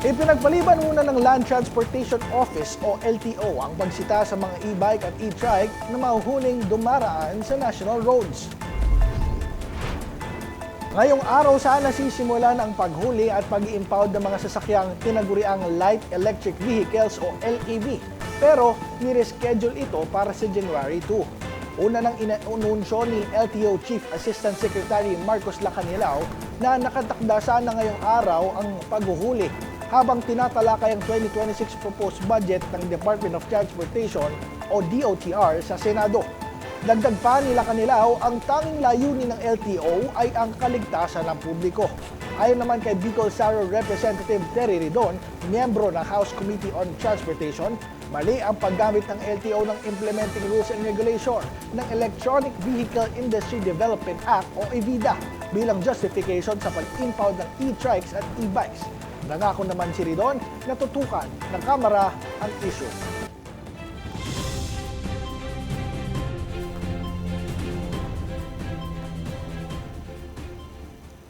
Ipinagpaliban muna ng Land Transportation Office o LTO ang pagsita sa mga e-bike at e-trike na mahuhuling dumaraan sa national roads. Ngayong araw sana sisimulan ang paghuli at pag impound ng mga sasakyang tinaguriang Light Electric Vehicles o LEV. Pero nireschedule ito para sa January 2. Una nang inanunsyo ni LTO Chief Assistant Secretary Marcos Lacanilao na nakatakda sana ngayong araw ang paghuhuli habang tinatalakay ang 2026 proposed budget ng Department of Transportation o DOTR sa Senado. Dagdag pa nila kanilaw, ang tanging layunin ng LTO ay ang kaligtasan ng publiko. Ayon naman kay Bicol Saro Representative Terry Ridon, miyembro ng House Committee on Transportation, mali ang paggamit ng LTO ng Implementing Rules and Regulation ng Electronic Vehicle Industry Development Act o EVIDA bilang justification sa pag-impound ng e-trikes at e-bikes. Nangako naman si Ridon na tutukan ng Kamara ang issue.